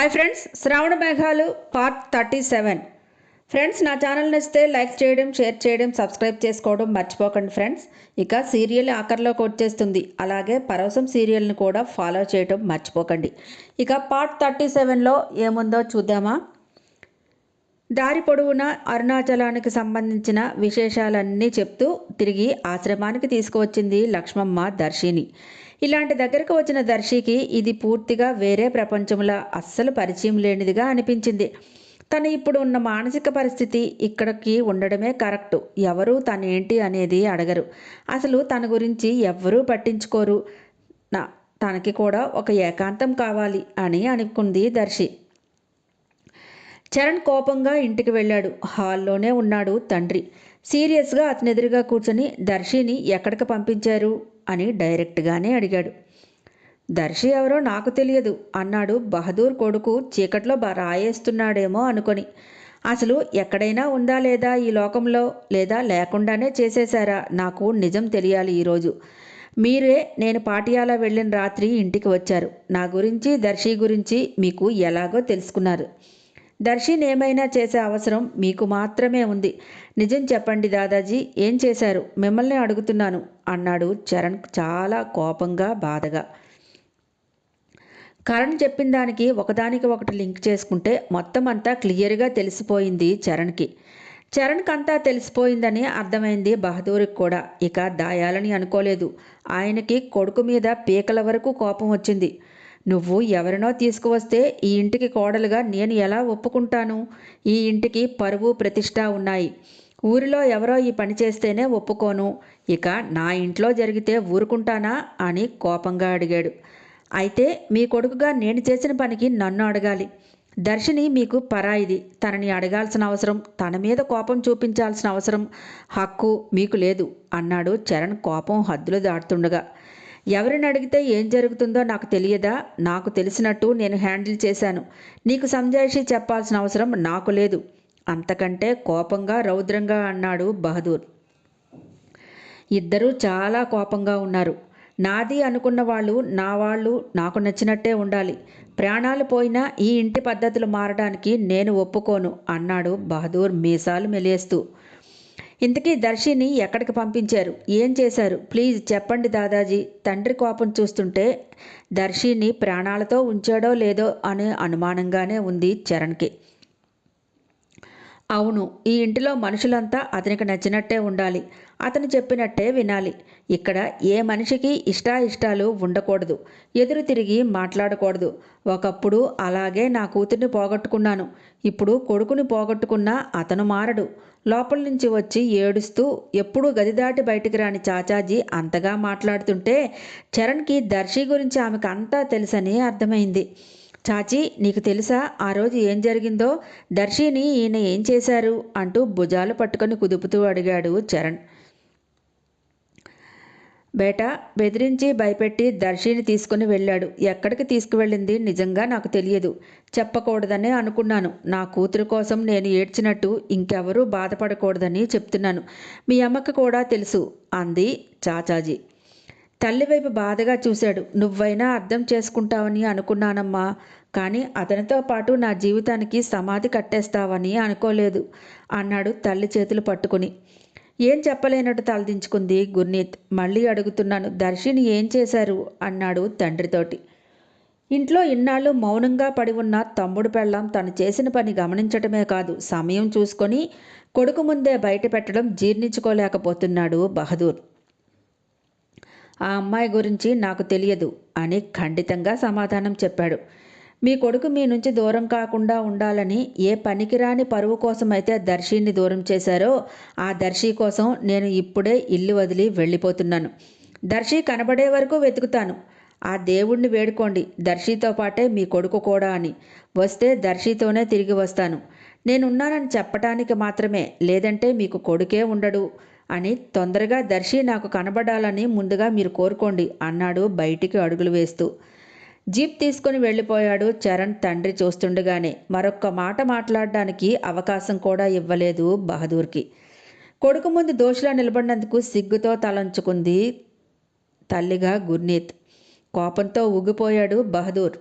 Hi friends Shravana Meghalu part thirty seven friends నా channel నచ్చితే like చేయడం share చేయడం సబ్స్క్రైబ్ చేసుకోవడం మర్చిపోకండి ఫ్రెండ్స్ ఇక సీరియల్ ఆఖరిలోకి వచ్చేస్తుంది అలాగే పరవశం సీరియల్ని కూడా ఫాలో చేయడం మర్చిపోకండి. ఇక పార్ట్ థర్టీ సెవెన్లో ఏముందో చూద్దామా? దారి పొడవునా అరుణాచలానికి సంబంధించిన విశేషాలన్నీ చెప్తూ తిరిగి ఆశ్రమానికి తీసుకువచ్చింది లక్ష్మమ్మ దర్శిని. ఇలాంటి దగ్గరకు వచ్చిన దర్శికి ఇది పూర్తిగా వేరే ప్రపంచంలో అస్సలు పరిచయం లేనిదిగా అనిపించింది. తను ఇప్పుడు ఉన్న మానసిక పరిస్థితి ఇక్కడికి ఉండడమే కరెక్టు. ఎవరు తనేంటి అనేది అడగరు. అసలు తన గురించి ఎవ్వరూ పట్టించుకోరు. నా తనకి కూడా ఒక ఏకాంతం కావాలి అని అనుకుంది దర్శి. చరణ్ కోపంగా ఇంటికి వెళ్ళాడు. హాల్లోనే ఉన్నాడు తండ్రి. సీరియస్గా అతని ఎదురుగా కూర్చొని దర్శిని ఎక్కడికి పంపించారు? అని డైరెక్ట్గానే అడిగాడు. దర్శి ఎవరో నాకు తెలియదు అన్నాడు బహదూర్ కొడుకు చీకట్లో రాయేస్తున్నాడేమో అనుకొని. అసలు ఎక్కడైనా ఉందా లేదా ఈ లోకంలో? లేదా లేకుండానే చేసేశారా? నాకు నిజం తెలియాలి ఈరోజు మీరే నేను పాటియాలా వెళ్ళిన రాత్రి ఇంటికి వచ్చారు. నా గురించి దర్శి గురించి మీకు ఎలాగో తెలుసుకున్నారు. దర్శిని ఏమైనా చేసే అవసరం మీకు మాత్రమే ఉంది. నిజం చెప్పండి దాదాజీ ఏం చేశారు? మిమ్మల్ని అడుగుతున్నాను అన్నాడు చరణ్ చాలా కోపంగా బాధగా. కరణ్ చెప్పిన దానికి ఒకదానికి ఒకటి లింక్ చేసుకుంటే మొత్తం అంతా క్లియర్గా తెలిసిపోయింది చరణ్కి. చరణ్కి అంతా తెలిసిపోయిందని అర్థమైంది బహదూర్కి కూడా. ఇక దాయాలని అనుకోలేదు. ఆయనకి కొడుకు మీద పీకల వరకు కోపం వచ్చింది. నువ్వు ఎవరినో తీసుకువస్తే ఈ ఇంటికి కోడలుగా నేను ఎలా ఒప్పుకుంటాను? ఈ ఇంటికి పరువు ప్రతిష్ట ఉన్నాయి. ఊరిలో ఎవరో ఈ పని చేస్తేనే ఒప్పుకోను. ఇక నా ఇంట్లో జరిగితే ఊరుకుంటానా? అని కోపంగా అడిగాడు. అయితే మీ కొడుకుగా నేను చేసిన పనికి నన్ను అడగాలి. దర్శిని మీకు పరాయిది తనని అడగాల్సిన అవసరం తన మీద కోపం చూపించాల్సిన అవసరం హక్కు మీకు లేదు అన్నాడు చరణ్ కోపం హద్దులు దాటుతుండగా. ఎవరిని అడిగితే ఏం జరుగుతుందో నాకు తెలియదా? నాకు తెలిసినట్టు నేను హ్యాండిల్ చేశాను. నీకు సంజాయిషి చెప్పాల్సిన అవసరం నాకు లేదు. అంతకంటే కోపంగా రౌద్రంగా అన్నాడు బహదూర్. ఇద్దరూ చాలా కోపంగా ఉన్నారు. నాది అనుకున్న వాళ్ళు నా వాళ్ళు నాకు నచ్చినట్టే ఉండాలి. ప్రాణాలు పోయినా ఈ ఇంటి పద్ధతులు మారడానికి నేను ఒప్పుకోను అన్నాడు బహదూర్ మీసాలు మెలేస్తూ. ఇంతకీ దర్శిని ఎక్కడికి పంపించారు? ఏం చేశారు? ప్లీజ్ చెప్పండి దాదాజీ. తండ్రి కోపం చూస్తుంటే దర్శిని ప్రాణాలతో ఉంచాడో లేదో అనే అనుమానంగానే ఉంది చరణ్కి. అవును ఈ ఇంటిలో మనుషులంతా అతనికి నచ్చినట్టే ఉండాలి. అతను చెప్పినట్టే వినాలి. ఇక్కడ ఏ మనిషికి ఇష్టాయిష్టాలు ఉండకూడదు. ఎదురు తిరిగి మాట్లాడకూడదు. ఒకప్పుడు అలాగే నా కూతుర్ని పోగొట్టుకున్నాను. ఇప్పుడు కొడుకుని పోగొట్టుకున్నా అతను మారడు. లోపల నుంచి వచ్చి ఏడుస్తూ ఎప్పుడూ గది దాటి బయటికి రాని చాచాజీ అంతగా మాట్లాడుతుంటే చరణ్కి దర్శి గురించి ఆమెకు అంతా తెలుసని అర్థమైంది. చాచి నీకు తెలుసా? ఆ రోజు ఏం జరిగిందో? దర్శిని ఈయన ఏం చేశారు? అంటూ భుజాలు పట్టుకొని కుదుపుతూ అడిగాడు చరణ్. బేట బెదిరించి భయపెట్టి దర్శిని తీసుకుని వెళ్ళాడు. ఎక్కడికి తీసుకువెళ్ళింది? నిజంగా నాకు తెలియదు. చెప్పకూడదనే అనుకున్నాను. నా కూతురు కోసం నేను ఏడ్చినట్టు ఇంకెవరూ బాధపడకూడదని చెప్తున్నాను. మీ అమ్మకి కూడా తెలుసు అంది చాచాజీ. తల్లివైపు బాధగా చూశాడు. నువ్వైనా అర్థం చేసుకుంటావని అనుకున్నానమ్మా. కానీ అతనితో పాటు నా జీవితానికి సమాధి కట్టేస్తావని అనుకోలేదు అన్నాడు తల్లి చేతులు పట్టుకుని. ఏం చెప్పలేనట్టు తలదించుకుంది గుర్నీత్. మళ్ళీ అడుగుతున్నాను దర్శిని ఏం చేశారు? అన్నాడు తండ్రితోటి. ఇంట్లో ఇన్నాళ్ళు మౌనంగా పడి ఉన్న తమ్ముడు పెళ్ళాం తను చేసిన పని గమనించటమే కాదు. సమయం చూసుకొని కొడుకు ముందే బయట పెట్టడం జీర్ణించుకోలేకపోతున్నాడు బహదూర్. ఆ అమ్మాయి గురించి నాకు తెలియదు అని ఖండితంగా సమాధానం చెప్పాడు. మీ కొడుకు మీ నుంచి దూరం కాకుండా ఉండాలని ఏ పనికిరాని పరువు కోసమైతే దర్శిని దూరం చేశారో ఆ దర్శి కోసం నేను ఇప్పుడే ఇల్లు వదిలి వెళ్ళిపోతున్నాను. దర్శి కనబడే వరకు వెతుకుతాను. ఆ దేవుణ్ణి వేడుకోండి. దర్శితో పాటే మీ కొడుకు కూడా అని. వస్తే దర్శితోనే తిరిగి వస్తాను. నేనున్నానని చెప్పటానికి మాత్రమే. లేదంటే మీకు కొడుకే ఉండడు. అని తొందరగా దర్శి నాకు కనబడాలని ముందుగా మీరు కోరుకోండి అన్నాడు బయటికి అడుగులు వేస్తూ. జీప్ తీసుకుని వెళ్ళిపోయాడు చరణ్ తండ్రి చూస్తుండగానే. మరొక్క మాట మాట్లాడడానికి అవకాశం కూడా ఇవ్వలేదు బహదూర్కి. కొడుకు ముందు దోషిలా నిలబడినందుకు సిగ్గుతో తలంచుకుంది తల్లిగా గుర్నీత్. కోపంతో ఊగిపోయాడు బహదూర్.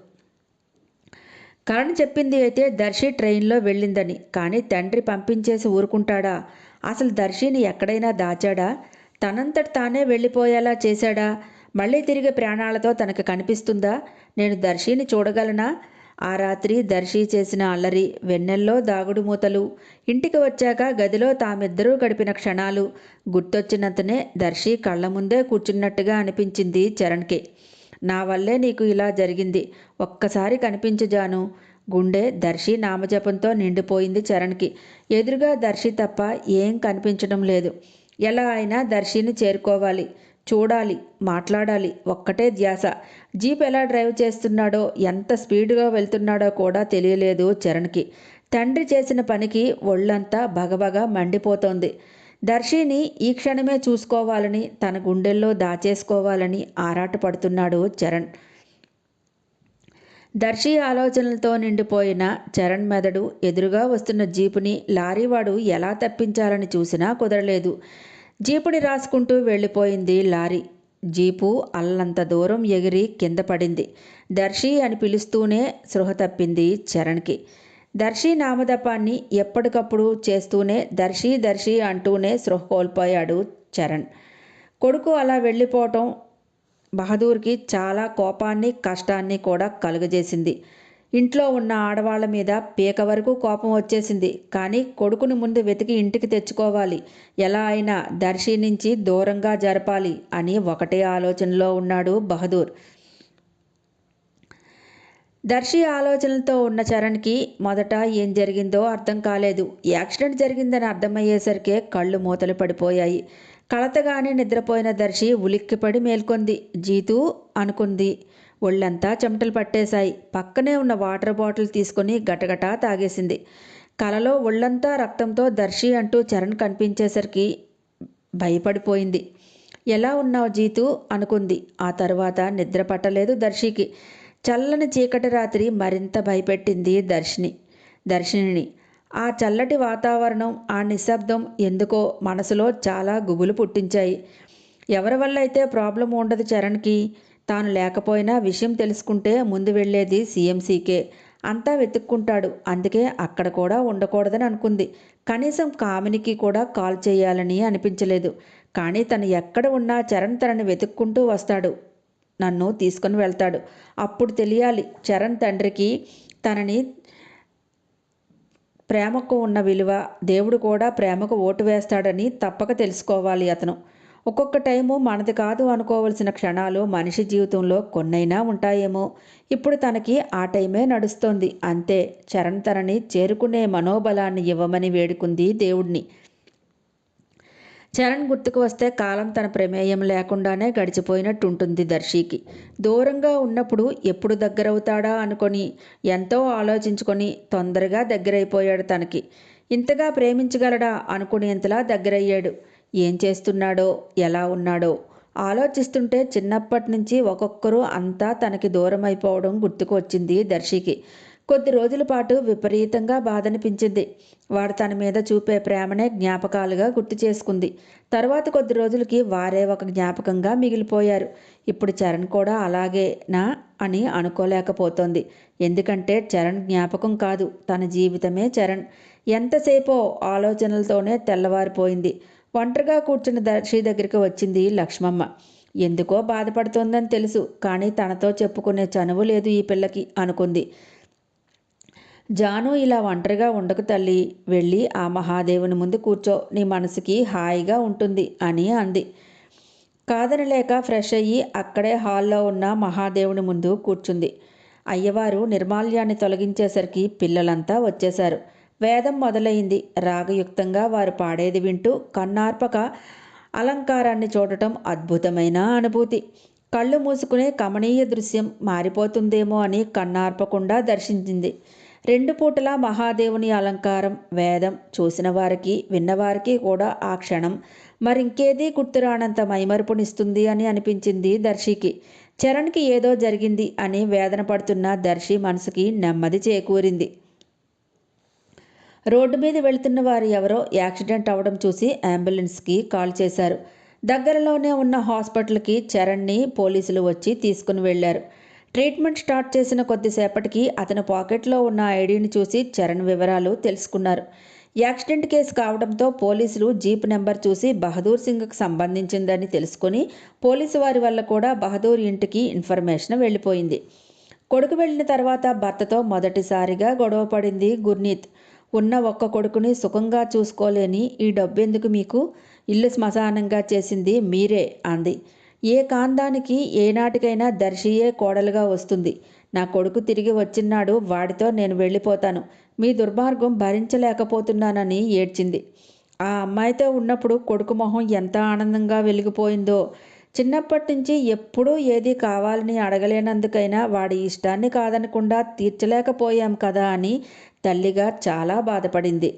కరణ్ చెప్పింది అయితే దర్శి ట్రైన్లో వెళ్ళిందని కానీ తండ్రి పంపించేసి ఊరుకుంటాడా? అసలు దర్శిని ఎక్కడైనా దాచాడా? తనంతట తానే వెళ్ళిపోయేలా చేశాడా? మళ్ళీ తిరిగి ప్రాణాలతో తనకు కనిపిస్తుందా? నేను దర్శిని చూడగలనా? ఆ రాత్రి దర్శి చేసిన అల్లరి వెన్నెల్లో దాగుడు మూతలు ఇంటికి వచ్చాక గదిలో తామిద్దరూ గడిపిన క్షణాలు గుర్తొచ్చినంతనే దర్శి కళ్ళ ముందే కూర్చున్నట్టుగా అనిపించింది చరణ్కి. నా వల్లే నీకు ఇలా జరిగింది. ఒక్కసారి కనిపించు జాను. గుండె దర్శి నామజపంతో నిండిపోయింది చరణ్కి. ఎదురుగా దర్శి తప్ప ఏం కనిపించడం లేదు. ఎలా అయినా దర్శిని చేరుకోవాలి. చూడాలి మాట్లాడాలి. ఒక్కటే ధ్యాస. జీప్ ఎలా డ్రైవ్ చేస్తున్నాడో ఎంత స్పీడ్గా వెళ్తున్నాడో కూడా తెలియలేదు చరణ్కి. తండ్రి చేసిన పనికి ఒళ్ళంతా బగబగా మండిపోతోంది. దర్శిని ఈ క్షణమే చూసుకోవాలని తన గుండెల్లో దాచేసుకోవాలని ఆరాటపడుతున్నాడు చరణ్. దర్శి ఆలోచనలతో నిండిపోయిన చరణ్ మెదడు ఎదురుగా వస్తున్న జీపుని లారీవాడు ఎలా తప్పించాలని చూసినా కుదరలేదు. జీపుని రాసుకుంటూ వెళ్ళిపోయింది లారీ. జీపు అల్లంత దూరం ఎగిరి కింద పడింది. దర్శి అని పిలుస్తూనే సృహ తప్పింది చరణ్కి. దర్శి నామదపాన్ని ఎప్పటికప్పుడు చేస్తూనే దర్శి దర్శి అంటూనే సృహ కోల్పోయాడు చరణ్. కొడుకు అలా వెళ్ళిపోవటం బహదూర్కి చాలా కోపాన్ని కష్టాన్ని కూడా కలుగజేసింది. ఇంట్లో ఉన్న ఆడవాళ్ళ మీద పీక వరకు కోపం వచ్చేసింది. కానీ కొడుకుని ముందు వెతికి ఇంటికి తెచ్చుకోవాలి. ఎలా అయినా దర్శి నుంచి దూరంగా జరపాలి అని ఒకటే ఆలోచనలో ఉన్నాడు బహదూర్. దర్శి ఆలోచనలతో ఉన్న చరణ్కి మొదట ఏం జరిగిందో అర్థం కాలేదు. యాక్సిడెంట్ జరిగిందని అర్థమయ్యేసరికే కళ్ళు మూతలు పడిపోయాయి. కలతగానే నిద్రపోయిన దర్శి ఉలిక్కిపడి మేల్కొంది. జీతూ అనుకుంది. ఒళ్ళంతా చెమటలు పట్టేశాయి. పక్కనే ఉన్న వాటర్ బాటిల్ తీసుకొని గటగటా తాగేసింది. కలలో ఒళ్ళంతా రక్తంతో దర్శి అంటూ చరణ్ కనిపించేసరికి భయపడిపోయింది. ఎలా ఉన్నావు జీతు? అనుకుంది. ఆ తర్వాత నిద్ర పట్టలేదు దర్శికి. చల్లని చీకటి రాత్రి మరింత భయపెట్టింది దర్శిని. దర్శినిని ఆ చల్లటి వాతావరణం ఆ నిశ్శబ్దం ఎందుకో మనసులో చాలా గుబులు పుట్టించాయి. ఎవరి వల్ల అయితే ప్రాబ్లం ఉండదు చరణ్కి? తాను లేకపోయినా విషయం తెలుసుకుంటే ముందు వెళ్ళేది సీఎంసీకే. అంతా వెతుక్కుంటాడు. అందుకే అక్కడ కూడా ఉండకూడదని అనుకుంది. కనీసం కామినికి కూడా కాల్ చేయాలని అనిపించలేదు. కానీ తను ఎక్కడ ఉన్నా చరణ్ తనని వెతుక్కుంటూ వస్తాడు. నన్ను తీసుకొని వెళ్తాడు. అప్పుడు తెలియాలి చరణ్ తండ్రికి తనని ప్రేమకు ఉన్న విలువ దేవుడు కూడా ప్రేమకు ఓటు వేస్తాడని తప్పక తెలుసుకోవాలి అతను. ఒక్కొక్క టైము మనది కాదు అనుకోవలసిన క్షణాలు మనిషి జీవితంలో కొన్నైనా ఉంటాయేమో. ఇప్పుడు తనకి ఆ టైమే నడుస్తోంది. అంతే చరణ్ తనని చేరుకునే మనోబలాన్ని ఇవ్వమని వేడుకుంది దేవుడిని చరణ్ గుర్తుకు వస్తే కాలం తన ప్రమేయం లేకుండానే గడిచిపోయినట్టు ఉంటుంది దర్శికి. దూరంగా ఉన్నప్పుడు ఎప్పుడు దగ్గరవుతాడా అనుకొని ఎంతో ఆలోచించుకొని తొందరగా దగ్గరైపోయాడు తనకి. ఇంతగా ప్రేమించగలడా అనుకునేంతలా దగ్గరయ్యాడు. ఏం చేస్తున్నాడో ఎలా ఉన్నాడో? ఆలోచిస్తుంటే చిన్నప్పటి నుంచి ఒక్కొక్కరు అంతా తనకి దూరం అయిపోవడం గుర్తుకు వచ్చింది దర్శికి. కొద్ది రోజుల పాటు విపరీతంగా బాధనిపించింది. వాడు తన మీద చూపే ప్రేమనే జ్ఞాపకాలుగా గుర్తు చేసుకుంది. తర్వాత కొద్ది రోజులకి వారే ఒక జ్ఞాపకంగా మిగిలిపోయారు. ఇప్పుడు చరణ్ కూడా అలాగేనా అని అనుకోలేకపోతోంది. ఎందుకంటే చరణ్ జ్ఞాపకం కాదు. తన జీవితమే చరణ్. ఎంతసేపో ఆలోచనలతోనే తెల్లవారిపోయింది. ఒంటరిగా కూర్చున్న దర్శి దగ్గరికి వచ్చింది లక్ష్మమ్మ. ఎందుకో బాధపడుతోందని తెలుసు. కానీ తనతో చెప్పుకునే చనువు లేదు ఈ పిల్లకి అనుకుంది. జాను ఇలా ఒంటరిగా ఉండకు తల్లి. వెళ్ళి ఆ మహాదేవుని ముందు కూర్చో. నీ మనసుకి హాయిగా ఉంటుంది అని అంది. కాదనలేక ఫ్రెష్ అయ్యి అక్కడే హాల్లో ఉన్న మహాదేవుని ముందు కూర్చుంది. అయ్యవారు నిర్మాల్యాన్ని తొలగించేసరికి పిల్లలంతా వచ్చేశారు. వేదం మొదలైంది. రాగయుక్తంగా వారు పాడేది వింటూ కన్నార్పక అలంకారాన్ని చూడటం అద్భుతమైన అనుభూతి. కళ్ళు మూసుకునే కమనీయ దృశ్యం మారిపోతుందేమో అని కన్నార్పకుండా దర్శించింది. రెండు పూటలా మహాదేవుని అలంకారం వేదం చూసిన వారికి విన్నవారికి కూడా ఆ క్షణం. మరింకేదీ గుర్తురానంత మైమరుపునిస్తుంది అని అనిపించింది దర్శికి. చరణ్కి ఏదో జరిగింది అని వేదన పడుతున్న దర్శి మనసుకి నెమ్మది చేకూరింది. రోడ్డు మీద వెళుతున్న వారు ఎవరో యాక్సిడెంట్ అవడం చూసి అంబులెన్స్కి కాల్ చేశారు. దగ్గరలోనే ఉన్న హాస్పిటల్కి చరణ్ని పోలీసులు వచ్చి తీసుకుని వెళ్ళారు ట్రీట్మెంట్ స్టార్ట్ చేసిన కొద్దిసేపటికి అతని పాకెట్లో ఉన్న ఐడిని చూసి చరణ్ వివరాలు తెలుసుకున్నారు. యాక్సిడెంట్ కేసు కావడంతో పోలీసులు జీప్ నెంబర్ చూసి బహదూర్ సింగ్కి సంబంధించిందని తెలుసుకొని పోలీసు వారి వల్ల కూడా బహదూర్ ఇంటికి ఇన్ఫర్మేషన్ వెళ్ళిపోయింది. కొడుకు వెళ్ళిన తర్వాత భర్తతో మొదటిసారిగా గొడవ పడింది గుర్నీత్. ఉన్న ఒక్క కొడుకుని సుఖంగా చూసుకోలేని ఈ డబ్బెందుకు మీకు? ఇల్లు శ్మశానంగా చేసింది మీరే అంది. ఏ కాందానికి ఏనాటికైనా దర్శియే కోడలుగా వస్తుంది. నా కొడుకు తిరిగి వచ్చినాడు వాడితో నేను వెళ్ళిపోతాను. మీ దుర్మార్గం భరించలేకపోతున్నానని ఏడ్చింది. ఆ అమ్మాయితో ఉన్నప్పుడు కొడుకు మొహం ఎంత ఆనందంగా వెలిగిపోయిందో. చిన్నప్పటి నుంచి ఎప్పుడూ ఏది కావాలని అడగలేనందుకైనా వాడి ఇష్టాన్ని కాదనకుండా తీర్చలేకపోయాం కదా అని తల్లిగా చాలా బాధపడింది.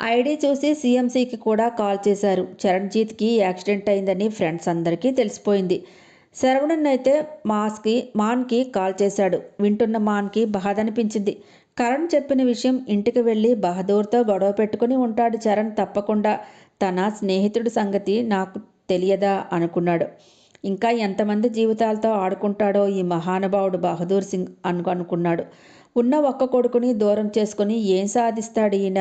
ఐడి చూసి సీఎంసీకి కూడా కాల్ చేశారు. చరణ్జీత్కి యాక్సిడెంట్ అయిందని ఫ్రెండ్స్ అందరికీ తెలిసిపోయింది. శరవణన్ అయితే మాస్కి మాన్కి కాల్ చేశాడు. వింటున్న మాన్కి బాధ అనిపించింది కరణ్ చెప్పిన విషయం ఇంటికి వెళ్ళి బహదూర్తో గొడవ పెట్టుకుని ఉంటాడు చరణ్ తప్పకుండా. తన స్నేహితుడి సంగతి నాకు తెలియదా అనుకున్నాడు. ఇంకా ఎంతమంది జీవితాలతో ఆడుకుంటాడో ఈ మహానుభావుడు బహదూర్ సింగ్ అను అనుకున్నాడు. ఉన్న ఒక్క కొడుకుని దూరం చేసుకుని ఏం సాధిస్తాడు ఈయన?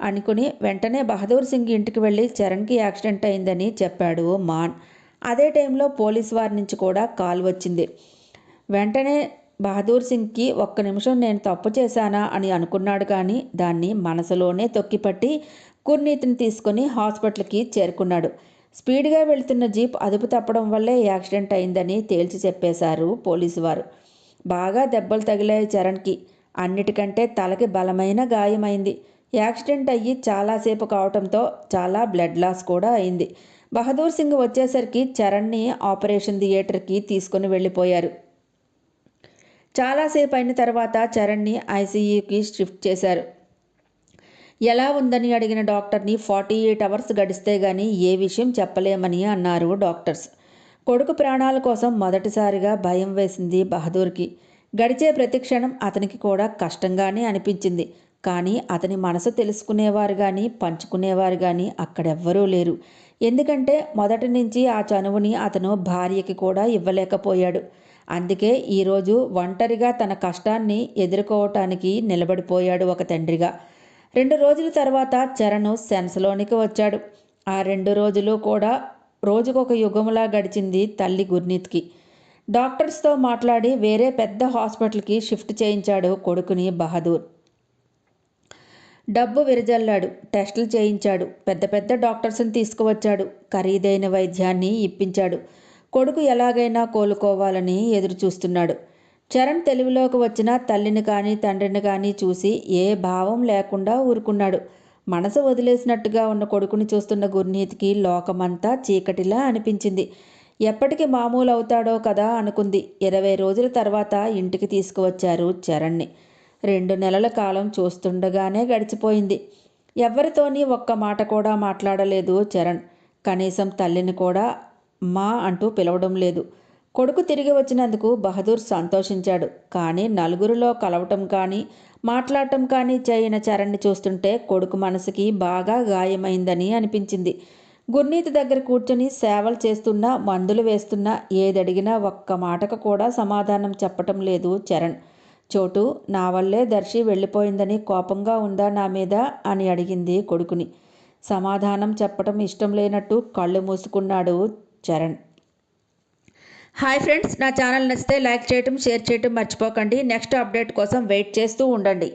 అనుకుని వెంటనే బహదూర్ సింగ్ ఇంటికి వెళ్ళి చరణ్కి యాక్సిడెంట్ అయిందని చెప్పాడు మాన్. అదే టైంలో పోలీస్ వారి నుంచి కూడా కాల్ వచ్చింది. వెంటనే బహదూర్ సింగ్కి ఒక్క నిమిషం నేను తప్పు చేశానా అని అనుకున్నాడు కానీ దాన్ని మనసులోనే తొక్కిపట్టి కుర్నీతిని తీసుకుని హాస్పిటల్కి చేరుకున్నాడు. స్పీడ్గా వెళ్తున్న జీప్ అదుపు తప్పడం వల్లే యాక్సిడెంట్ అయిందని తేల్చి చెప్పేశారు పోలీసు వారు. బాగా దెబ్బలు తగిలాయి చరణ్కి. అన్నిటికంటే తలకి బలమైన గాయమైంది. యాక్సిడెంట్ అయ్యి చాలాసేపు కావటంతో చాలా బ్లడ్ లాస్ కూడా అయింది. బహదూర్ సింగ్ వచ్చేసరికి చరణ్ని ఆపరేషన్ థియేటర్కి తీసుకుని వెళ్ళిపోయారు. చాలాసేపు అయిన తర్వాత చరణ్ని ఐసీయూకి షిఫ్ట్ చేశారు. ఎలా ఉందని అడిగిన డాక్టర్ని ఫార్టీ ఎయిట్ అవర్స్ గడిస్తే గానీ ఏ విషయం చెప్పలేమని అన్నారు డాక్టర్స్. కొడుకు ప్రాణాల కోసం మొదటిసారిగా భయం వేసింది బహదూర్కి. గడిచే ప్రతి క్షణం అతనికి కూడా కష్టంగానే అనిపించింది. కానీ అతని మనసు తెలుసుకునేవారు కానీ పంచుకునేవారు కానీ అక్కడెవ్వరూ లేరు. ఎందుకంటే మొదటి నుంచి ఆ చనువుని అతను భార్యకి కూడా ఇవ్వలేకపోయాడు. అందుకే ఈరోజు ఒంటరిగా తన కష్టాన్ని ఎదుర్కోవటానికి నిలబడిపోయాడు ఒక తండ్రిగా. రెండు రోజుల తర్వాత చరణ్ సెన్స్లోనికి వచ్చాడు. ఆ రెండు రోజులు కూడా రోజుకొక యుగములా గడిచింది తల్లి గుర్నీత్కి. డాక్టర్స్తో మాట్లాడి వేరే పెద్ద హాస్పిటల్కి షిఫ్ట్ చేయించాడు కొడుకుని బహదూర్. డబ్బు విరజల్లాడు. టెస్టులు చేయించాడు. పెద్ద పెద్ద డాక్టర్స్ని తీసుకువచ్చాడు. ఖరీదైన వైద్యాన్ని ఇప్పించాడు. కొడుకు ఎలాగైనా కోలుకోవాలని ఎదురు చూస్తున్నాడు చరణ్ తెలివిలోకి వచ్చిన తల్లిని కానీ తండ్రిని కానీ చూసి ఏ భావం లేకుండా ఊరుకున్నాడు. మనసు వదిలేసినట్టుగా ఉన్న కొడుకుని చూస్తున్న గుర్నీతికి లోకమంతా చీకటిలా అనిపించింది. ఎప్పటికి మామూలు అవుతాడో కదా అనుకుంది. ఇరవై రోజుల తర్వాత ఇంటికి తీసుకువచ్చారు చరణ్ని. రెండు నెలల కాలం చూస్తుండగానే గడిచిపోయింది. ఎవరితోని ఒక్క మాట కూడా మాట్లాడలేదు చరణ్. కనీసం తల్లిని కూడా మా అంటూ పిలవడం లేదు. కొడుకు తిరిగి వచ్చినందుకు బహదూర్ సంతోషించాడు. కానీ నలుగురిలో కలవటం కానీ మాట్లాడటం కానీ చేయని చరణ్ని చూస్తుంటే కొడుకు మనసుకి బాగా గాయమైందని అనిపించింది. గుర్నీతి దగ్గర కూర్చొని సేవలు చేస్తున్నా మందులు వేస్తున్నా ఏదడిగినా ఒక్క మాటకు కూడా సమాధానం చెప్పటం లేదు చరణ్. చోటు నా వల్లే దర్శి వెళ్ళిపోయిందని కోపంగా ఉందా నా మీద? అని అడిగింది కొడుకుని. సమాధానం చెప్పటం ఇష్టం లేనట్టు కళ్ళు మూసుకున్నాడు చరణ్. హాయ్ ఫ్రెండ్స్ నా ఛానల్ నచ్చితే లైక్ చేయటం షేర్ చేయటం మర్చిపోకండి. నెక్స్ట్ అప్డేట్ కోసం వెయిట్ చేస్తూ ఉండండి.